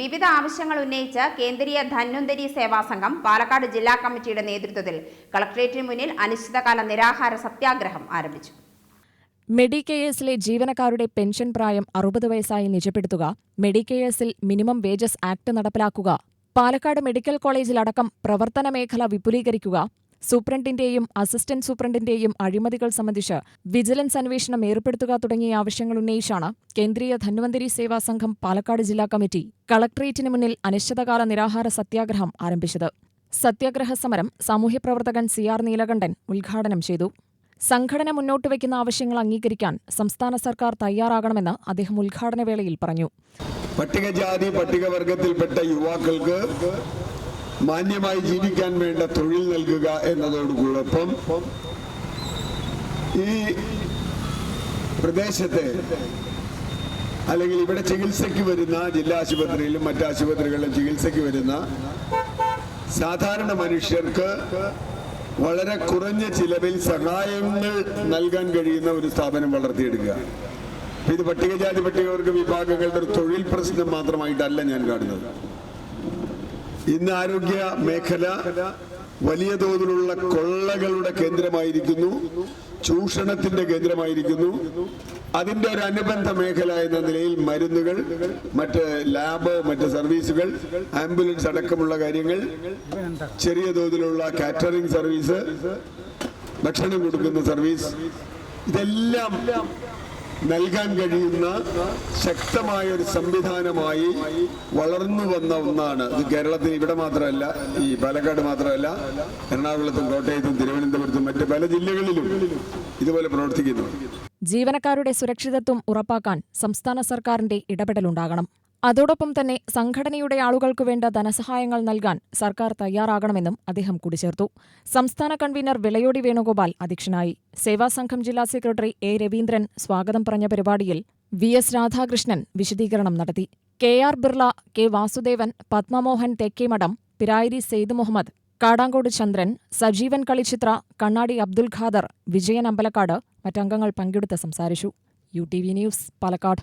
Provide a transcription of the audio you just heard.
വിവിധ ആവശ്യങ്ങൾ ഉന്നയിച്ച് കേന്ദ്രീയ ധന്വന്തരി സേവാ സംഘം പാലക്കാട് ജില്ലാ കമ്മിറ്റിയുടെ നേതൃത്വത്തിൽ കളക്ടറേറ്റിന് മുന്നിൽ അനിശ്ചിതകാല നിരാഹാര സത്യാഗ്രഹം ആരംഭിച്ചു. മെഡികെയേഴ്സിലെ ജീവനക്കാരുടെ പെൻഷൻ പ്രായം അറുപത് വയസ്സായി നിജപ്പെടുത്തുക മെഡിക്കേഴ്സിൽ മിനിമം വേജസ് ആക്ട് നടപ്പിലാക്കുക പാലക്കാട് മെഡിക്കൽ കോളേജിലടക്കം പ്രവർത്തന മേഖല വിപുലീകരിക്കുക സൂപ്രണ്ടിന്റെയും അസിസ്റ്റന്റ് സൂപ്രണ്ടിന്റെയും അഴിമതികൾ സംബന്ധിച്ച് വിജിലൻസ് അന്വേഷണം ഏർപ്പെടുത്തുക തുടങ്ങിയ ആവശ്യങ്ങൾ ഉന്നയിച്ചാണ് കേന്ദ്രീയ ധന്വന്തരി സേവാ സംഘം പാലക്കാട് ജില്ലാ കമ്മിറ്റി കളക്ടറേറ്റിന് മുന്നിൽ അനിശ്ചിതകാല നിരാഹാര സത്യാഗ്രഹം ആരംഭിച്ചത്. സത്യാഗ്രഹ സമരം സാമൂഹ്യപ്രവർത്തകൻ സി ആർ നീലകണ്ഠൻ ഉദ്ഘാടനം ചെയ്തു. സംഘടന മുന്നോട്ട് വയ്ക്കുന്ന ആവശ്യങ്ങൾ അംഗീകരിക്കാൻ സംസ്ഥാന സർക്കാർ തയ്യാറാകണമെന്ന് അദ്ദേഹം ഉദ്ഘാടനവേളയിൽ പറഞ്ഞു. പട്ടികജാതി പട്ടികവർഗത്തിൽപ്പെട്ട യുവാക്കൾക്ക് മാന്യമായി ജീവിക്കാൻ വേണ്ട തൊഴിൽ നൽകുക എന്നതോടുകൂടൊപ്പം ഈ പ്രദേശത്തെ അല്ലെങ്കിൽ ഇവിടെ ചികിത്സയ്ക്ക് വരുന്ന ജില്ലാ ആശുപത്രിയിലും മറ്റ് ആശുപത്രികളിലും ചികിത്സയ്ക്ക് വരുന്ന സാധാരണ മനുഷ്യർക്ക് വളരെ കുറഞ്ഞ ചിലവിൽ സഹായങ്ങൾ നൽകാൻ കഴിയുന്ന ഒരു സ്ഥാപനം വളർത്തിയെടുക്കുക. ഇത് പട്ടികജാതി പട്ടികവർഗ വിഭാഗങ്ങളുടെ ഒരു തൊഴിൽ പ്രശ്നം മാത്രമായിട്ടല്ല ഞാൻ കാണുന്നത്. ഇന്ന് ആരോഗ്യ മേഖല വലിയ തോതിലുള്ള കൊള്ളകളുടെ കേന്ദ്രമായിരിക്കുന്നു. ചൂഷണത്തിന്റെ കേന്ദ്രമായിരിക്കുന്നു. അതിന്റെ ഒരു അനുബന്ധ മേഖല എന്ന നിലയിൽ മരുന്നുകൾ മറ്റ് ലാബ് മറ്റ് സർവീസുകൾ ആംബുലൻസ് അടക്കമുള്ള കാര്യങ്ങൾ ചെറിയ തോതിലുള്ള കാറ്ററിംഗ് സർവീസ് ഭക്ഷണം കൊടുക്കുന്ന സർവീസ് ഇതെല്ലാം നൽകാൻ കഴിയുന്ന ശക്തമായ ഒരു സംവിധാനമായി വളർന്നു വന്ന ഒന്നാണ്. ഇത് കേരളത്തിൽ ഇവിടെ മാത്രമല്ല ഈ പാലക്കാട് മാത്രമല്ല എറണാകുളത്തും കോട്ടയത്തും തിരുവനന്തപുരത്തും മറ്റ് പല ജില്ലകളിലും ഇതുപോലെ പ്രവർത്തിക്കുന്നു. ജീവനക്കാരുടെ സുരക്ഷിതത്വം ഉറപ്പാക്കാൻ സംസ്ഥാന സർക്കാരിന്റെ ഇടപെടലുണ്ടാകണം. അതോടൊപ്പം തന്നെ സംഘടനയുടെ ആളുകൾക്കു വേണ്ട ധനസഹായങ്ങൾ നൽകാൻ സർക്കാർ തയ്യാറാകണമെന്നും അദ്ദേഹം കൂട്ടിച്ചേർത്തു സംസ്ഥാന കൺവീനർ വിളയോടി വേണുഗോപാൽ അധ്യക്ഷനായി. സേവാസംഘം ജില്ലാ സെക്രട്ടറി എ രവീന്ദ്രൻ സ്വാഗതം പറഞ്ഞ പരിപാടിയിൽ വി എസ് രാധാകൃഷ്ണൻ വിശദീകരണം നടത്തി. K R Birla K Vasudevan Padmamohan Thekkemadom Pirayiri Syed Muhammad Kadankode Chandran Sajeevan Kalichithra Kannadi Abdul Khader Vijayan Ambalakkad മറ്റംഗങ്ങൾ പങ്കെടുത്ത് സംസാരിച്ചു. U T V news Palakkad.